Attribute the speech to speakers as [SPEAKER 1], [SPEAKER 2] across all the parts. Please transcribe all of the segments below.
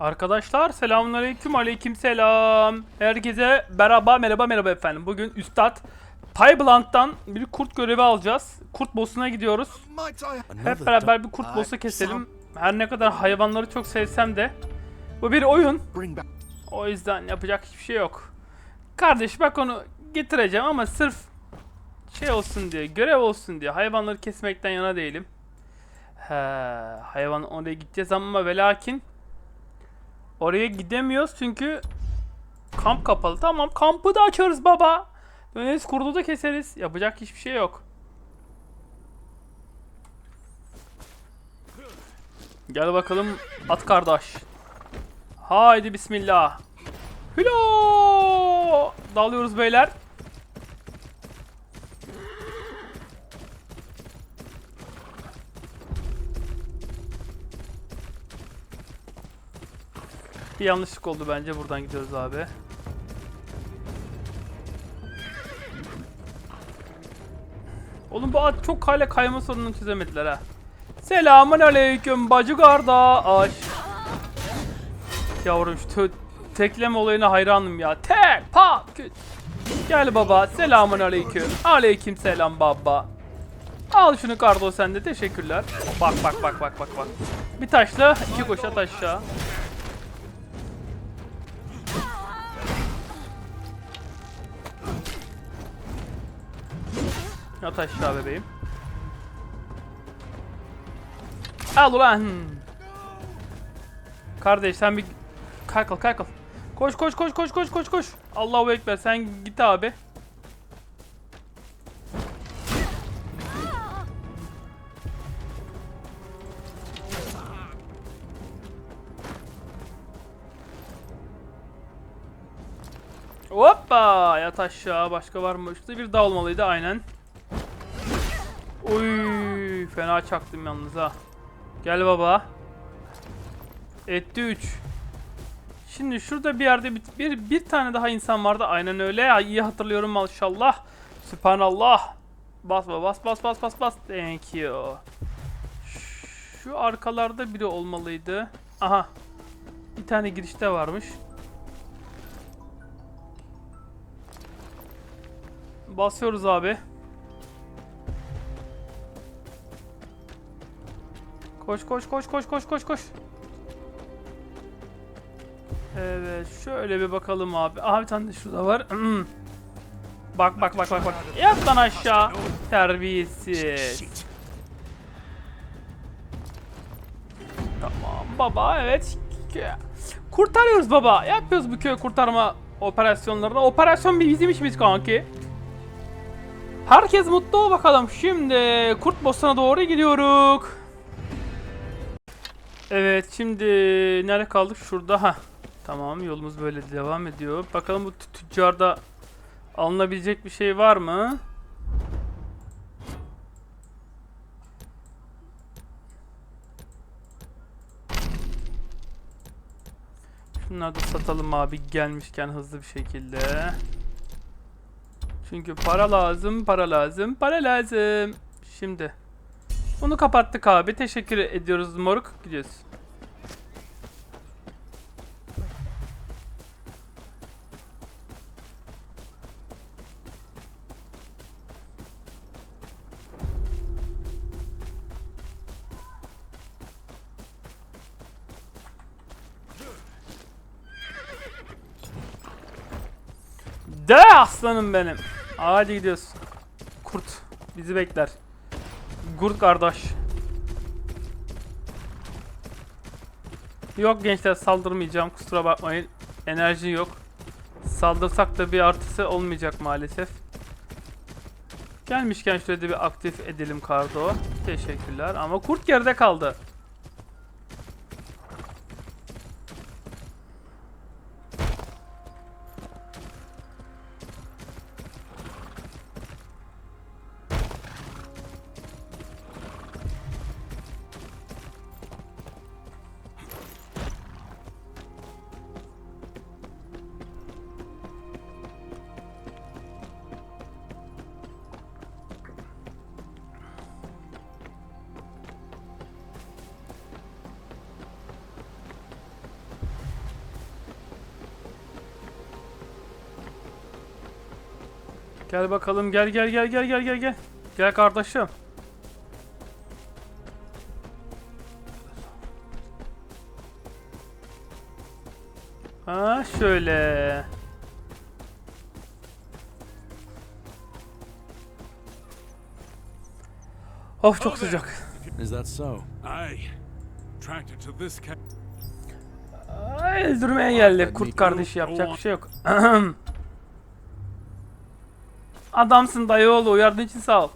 [SPEAKER 1] Arkadaşlar selamünaleyküm aleykümselam. Herkese merhaba merhaba merhaba efendim. Bugün Üstad Tybland'dan bir kurt görevi alacağız. Kurt boss'una gidiyoruz. Hep beraber bir kurt boss'u keselim. Her ne kadar hayvanları çok sevsem de bu bir oyun. O yüzden yapacak hiçbir şey yok. Kardeş bak onu getireceğim ama sırf şey olsun diye, görev olsun diye hayvanları kesmekten yana değilim. He, hayvan oraya gideceğiz ama ve lakin oraya gidemiyoruz çünkü kamp kapalı. Tamam kampı da açarız baba. Döneriz kurdu da keseriz. Yapacak hiçbir şey yok. Gel bakalım at kardeş. Haydi bismillah. Hülo! Dalıyoruz beyler. Bir yanlışlık oldu bence. Buradan gidiyoruz abi. Oğlum bu at çok hala kayma sorununu çözemediler ha. Selamun aleyküm bacı kardeş. Yavrum şu tekleme olayına hayranım ya. Tek pat küt. Gel baba. Selamun aleyküm. Aleyküm selam baba. Al şunu Kardo sende. Teşekkürler. Bak bak bak bak bak bak. Bir taşla iki koş at Yat aşağı bebeğim. Al ulan. Kardeş sen bir kalk kalk kalk. Koş koş koş koş koş koş koş. Allahu ekber sen git abi. Hoppa yat aşağı başka var mı? Şurada bir daha olmalıydı aynen. Uy fena çaktım yalnız ha. Gel baba. Etti 3. Şimdi şurada bir yerde bir, bir, bir tane daha insan vardı. Aynen öyle. İyi hatırlıyorum maşallah. Sübhanallah. Bas bas bas bas bas bas. Thank you. Şu arkalarda biri olmalıydı. Aha. Bir tane girişte varmış. Basıyoruz abi. Koş koş koş koş koş koş koş. Evet şöyle bir bakalım abi. Aha bir tane de şurada var. Hmm. Bak bak bak bak bak. Yat lan aşağı. Terbiyesiz. Tamam baba evet. Kurtarıyoruz baba. Yapıyoruz bu köy kurtarma operasyonlarını. Operasyon bir bizim işimiz kanki. Herkes mutlu bakalım. Şimdi kurt boss'una doğru gidiyoruz. Evet şimdi nerede kaldık? Şurada ha. Tamam yolumuz böyle devam ediyor. Bakalım bu tü- tüccarda alınabilecek bir şey var mı? Şunları da satalım abi gelmişken hızlı bir şekilde. Çünkü para lazım, para lazım, para lazım. Şimdi. Bunu kapattık abi. Teşekkür ediyoruz moruk. Gidiyoruz. De aslanım benim. Hadi gidiyoruz. Kurt bizi bekler. Kurt kardeş. Yok gençler saldırmayacağım kusura bakmayın. Enerji yok. Saldırsak da bir artısı olmayacak maalesef. Gelmişken şöyle bir aktif edelim Kardo. Teşekkürler ama kurt geride kaldı. Gel bakalım gel gel gel gel gel gel gel. Gel kardeşim. Ha şöyle. Of çok sıcak.
[SPEAKER 2] Is that so?
[SPEAKER 3] Aye. Tracked it to this
[SPEAKER 1] öldürmeye geldi. Kurt kardeşi yapacak bir şey yok. Adamsın dayıoğlu uyardığın için sağ ol.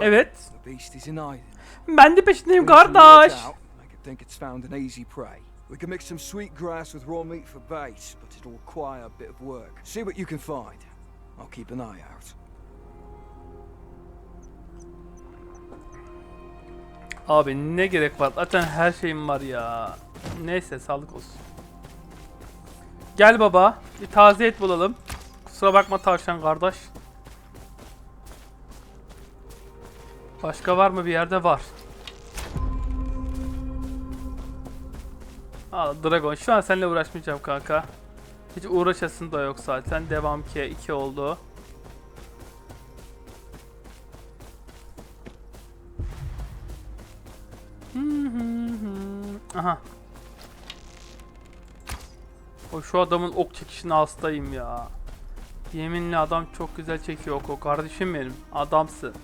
[SPEAKER 1] Evet. Ben de peşindeyim kardeş.
[SPEAKER 4] think it's found an easy prey. We can mix some sweet grass with raw meat for bait, but it'll require a bit of work. See what you can find. I'll keep an eye out.
[SPEAKER 1] Abi ne gerek var? Zaten her şeyim var ya. Neyse sağlık olsun. Gel baba. Bir taze et bulalım. Kusura bakma tavşan kardeş. Başka var mı bir yerde? Var. Aa Dragon. Şu an seninle uğraşmayacağım kanka. Hiç uğraşasın da yok zaten. Devam ki 2 oldu. Aha. O şu adamın ok çekişine hastayım ya. Yeminle adam çok güzel çekiyor oku. Kardeşim benim. Adamsın.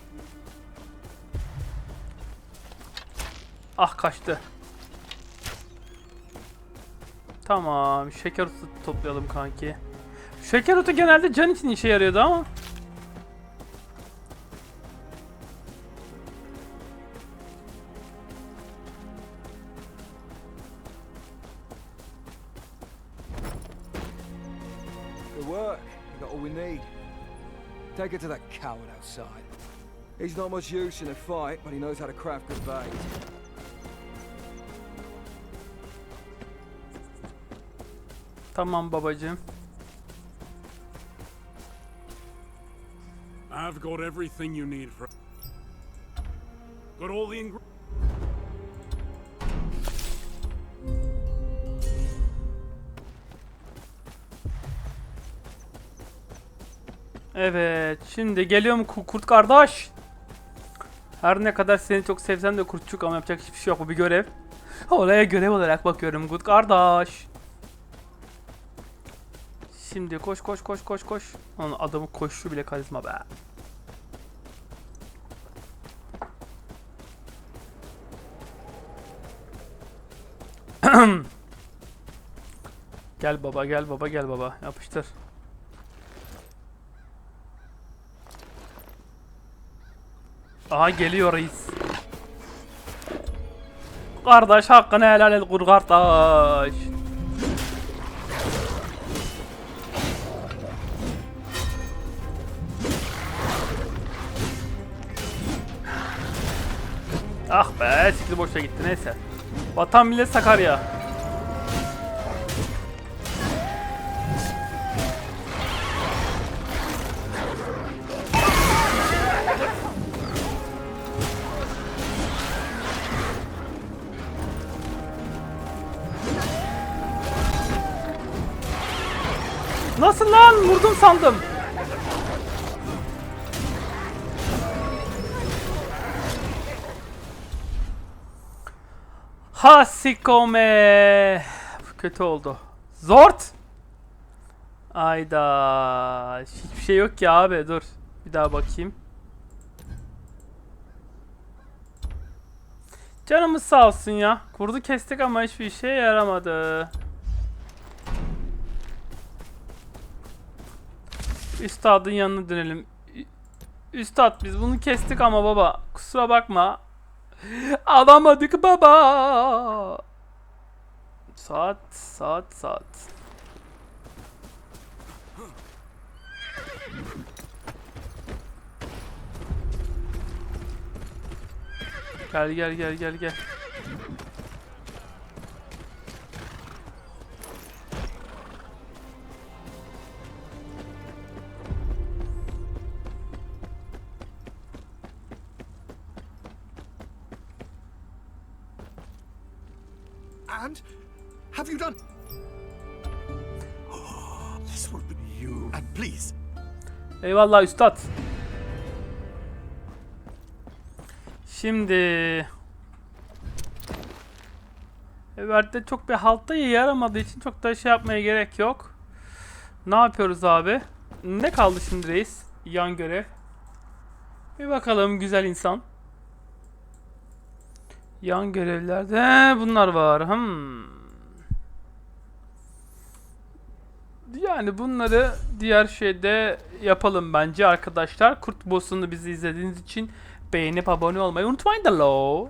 [SPEAKER 1] Ah kaçtı. Tamam. Şeker otu toplayalım kanki. Şeker otu genelde can için işe yarıyordu ama.
[SPEAKER 4] Take it to that coward outside. He's not much use in a fight, but he knows how to craft good bait.
[SPEAKER 1] Tamam babacığım.
[SPEAKER 3] I've got everything you need for. Got all the ingredients.
[SPEAKER 1] Evet, şimdi geliyorum ku- kurt kardeş. Her ne kadar seni çok sevsem de kurtçuk ama yapacak hiçbir şey yok bu bir görev. Olaya görev olarak bakıyorum kurt kardeş. Şimdi koş koş koş koş koş. Onun adamı koşu bile karizma be. gel baba gel baba gel baba yapıştır. Aha geliyor reis. Kardeş hakkını helal et kur Ah be sikli boşa gitti neyse. Vatan millet Sakarya. Nasıl lan? Vurdum sandım. Hasikome. Kötü oldu. Zort. Ayda. Hiçbir şey yok ki abi. Dur. Bir daha bakayım. Canımız sağ olsun ya. Kurdu kestik ama hiçbir işe yaramadı. Üstadın yanına dönelim. Üstad biz bunu kestik ama baba. Kusura bakma. Alamadık baba. Saat, saat, saat. Gel gel gel gel gel. Eyvallah üstad. Şimdi Evet çok bir haltta yaramadığı için çok da şey yapmaya gerek yok. Ne yapıyoruz abi? Ne kaldı şimdi reis? Yan görev. Bir bakalım güzel insan. Yan görevlerde bunlar var. Hmm. Yani bunları diğer şeyde yapalım bence arkadaşlar. Kurt Boss'unu bizi izlediğiniz için beğenip abone olmayı unutmayın da lo.